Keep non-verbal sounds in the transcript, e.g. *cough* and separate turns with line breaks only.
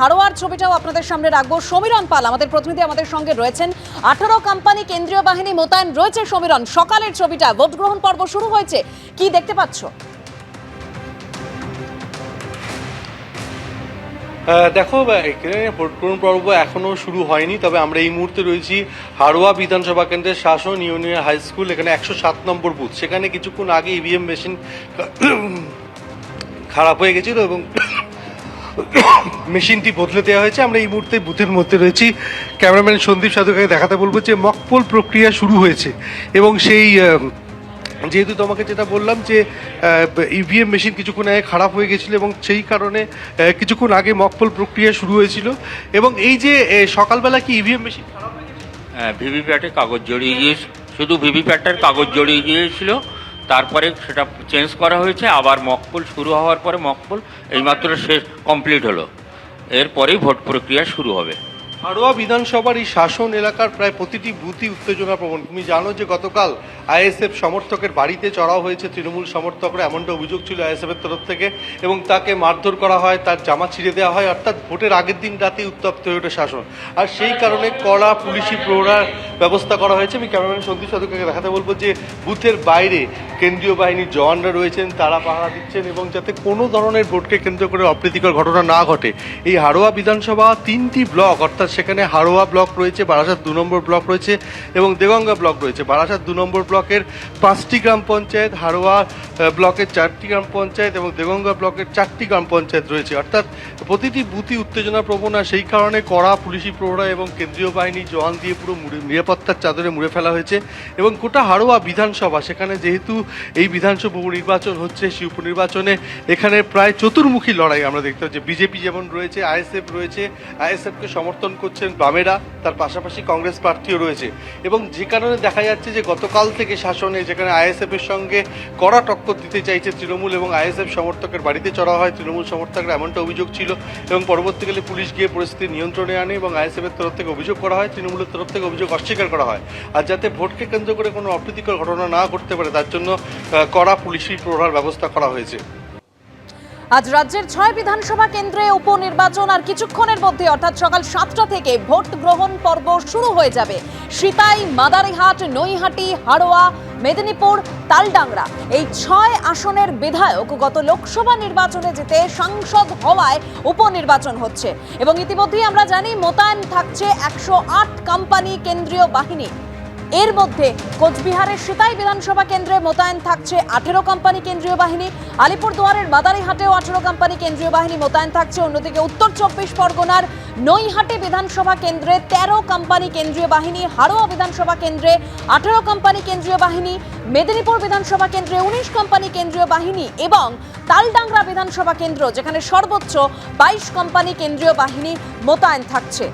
হারোয়ার ছবিটাও আপনাদের সামনে রাখব। সমীরণ পাল, আমাদের প্রতিনিধি আমাদের সঙ্গে রয়েছেন। আঠারো কোম্পানি কেন্দ্রীয় বাহিনী মোতায়েন রয়েছে সমীরণ। সকালের ছবিটা, ভোট গ্রহণ পর্ব শুরু হয়েছে। কি দেখতে পাচ্ছ?
দেখো এখানে ভোট গ্রহণ পর্ব এখনও শুরু হয়নি, তবে আমরা এই মুহূর্তে রয়েছি হারোয়া বিধানসভা কেন্দ্রের শাসন ইউনিয়ন হাই স্কুল, এখানে একশো সাত নম্বর বুথ। সেখানে কিছুক্ষণ আগে ইভিএম মেশিন *clears throat* খারাপ হয়ে গেছিল এবং মেশিনটি বদলে দেওয়া হয়েছে। আমরা এই মুহূর্তে বুথের মধ্যে রয়েছি। ক্যামেরাম্যান সন্দীপ সাধুকে দেখাতে বলব যে মকপোল প্রক্রিয়া শুরু হয়েছে এবং সেই যেহেতু তোমাকে যেটা বললাম যে ইভিএম মেশিন কিছুক্ষণ আগে খারাপ হয়ে গেছিল এবং সেই কারণে কিছুক্ষণ আগে মকপল প্রক্রিয়া শুরু হয়েছিল এবং এই যে সকালবেলা কি ইভিএম মেশিন খারাপ হয়ে গেছিল?
হ্যাঁ ভিভিপ্যাটে কাগজ জড়িয়ে গিয়ে শুধু ভিভিপ্যাটের কাগজ জড়িয়ে গিয়েছিল তারপরে সেটা চেঞ্জ করা হয়েছে, আবার মকপুল শুরু হওয়ার পরে মকপুল এইমাত্র শেষ কমপ্লিট হলো। এরপরেই ভোট প্রক্রিয়া শুরু হবে।
হাড়োয়া বিধানসভার এই শাসন এলাকার প্রায় প্রতিটি বুথই উত্তেজনা প্রবণ। তুমি জানো যে গতকাল আইএসএফ সমর্থকের বাড়িতে চড়াও হয়েছে তৃণমূল সমর্থকরা, এমনটা অভিযোগ ছিল আইএসএফ এর তরফ থেকে, এবং তাকে মারধর করা হয়, তার জামা ছিঁড়ে দেওয়া হয়, অর্থাৎ ভোটের আগের দিন রাতে উত্তপ্ত হয়ে ওঠে শাসন। আর সেই কারণে কড়া পুলিশি প্রহরার ব্যবস্থা করা হয়েছে। আমি ক্যামেরাম্যান সন্দীপ সাধুকে দেখাতে বলব যে বুথের বাইরে কেন্দ্রীয় বাহিনীর জওয়ানরা রয়েছেন তারা পাহারা দিচ্ছেন এবং যাতে কোনো ধরনের ভোটকে কেন্দ্র করে অপ্রীতিকর ঘটনা না ঘটে। এই হাড়োয়া বিধানসভা তিনটি ব্লক অর্থাৎ সেখানে হাড়োয়া ব্লক রয়েছে বারাসাত দু নম্বর ব্লক রয়েছে এবং দেগঙ্গা ব্লক রয়েছে। বারাসাত দু নম্বর ব্লকের পাঁচটি গ্রাম পঞ্চায়েত আহ, ব্লকের চারটি গ্রাম পঞ্চায়েত এবং দেগঙ্গা ব্লকের চারটি গ্রাম পঞ্চায়েত রয়েছে। অর্থাৎ প্রতিটি বুথই উত্তেজনা প্রবণ আর সেই কারণে কড়া পুলিশি প্রহরা এবং কেন্দ্রীয় বাহিনী জওয়ান দিয়ে পুরো নিরাপত্তার চাদরে মুড়ে ফেলা হয়েছে। এবং গোটা হাড়োয়া বিধানসভা সেখানে যেহেতু এই বিধানসভা উপনির্বাচন হচ্ছে, সেই উপনির্বাচনে এখানে প্রায় চতুর্মুখী লড়াই আমরা দেখতে পাচ্ছি। বিজেপি যেমন রয়েছে, আইএসএফ রয়েছে, আইএসএফকে সমর্থন করছেন বামেরা, তার পাশাপাশি কংগ্রেস প্রার্থীও রয়েছে। এবং যে কারণে দেখা যাচ্ছে যে গতকাল থেকে শাসনে যেখানে আইএসএফ এর সঙ্গে কড়া টক্কর দিতে চাইছে তৃণমূল এবং আইএসএফ সমর্থকের বাড়িতে চড়া হয়, তৃণমূল সমর্থকরা এমনটা অভিযোগ ছিল এবং পরবর্তীকালে পুলিশ গিয়ে পরিস্থিতি নিয়ন্ত্রণে আনে এবং আইএসএফ এর তরফ থেকে অভিযোগ করা হয়, তৃণমূলের তরফ থেকে অভিযোগ অস্বীকার করা হয়। আর যাতে ভোটকে কেন্দ্র করে কোনো অপ্রীতিকর ঘটনা না ঘটতে পারে, তার জন্য কড়া পুলিশি প্রহরার ব্যবস্থা করা হয়েছে।
আজ রাজ্যের ছয় বিধানসভা কেন্দ্রে উপনির্বাচন আর কিছুক্ষণের মধ্যে, অর্থাৎ সকাল সাতটা থেকে ভোট গ্রহণ পর্ব শুরু হয়ে যাবে। সিতাই মাদারিহাট, নৈহাটি, হাড়োয়া, মেদিনীপুর, তালডাংরা। এই ছয় আসনের বিধায়ক গত লোকসভা নির্বাচনে জিতে সাংসদ হওয়ায় উপনির্বাচন হচ্ছে। এবং ইতিমধ্যেই আমরা জানি, মোতায়েন থাকছে একশো আট কোম্পানি কেন্দ্রীয় বাহিনী। এর মধ্যে কোচবিহারের সিতাই বিধানসভা কেন্দ্রে মোতায়েন থাকছে আঠেরো কোম্পানি কেন্দ্রীয় বাহিনী। আলিপুরদুয়ারের মাদারিহাটেও আঠেরো কোম্পানি কেন্দ্রীয় বাহিনী মোতায়েন থাকছে। অন্যদিকে উত্তর চব্বিশ পরগনার নৈহাটি বিধানসভা কেন্দ্রে তেরো কোম্পানি কেন্দ্রীয় বাহিনী, হাড়োয়া বিধানসভা কেন্দ্রে আঠেরো কোম্পানি কেন্দ্রীয় বাহিনী, মেদিনীপুর বিধানসভা কেন্দ্রে উনিশ কোম্পানি কেন্দ্রীয় বাহিনী এবং তালডাংরা বিধানসভা কেন্দ্র, যেখানে সর্বোচ্চ বাইশ কোম্পানি কেন্দ্রীয় বাহিনী মোতায়েন থাকছে।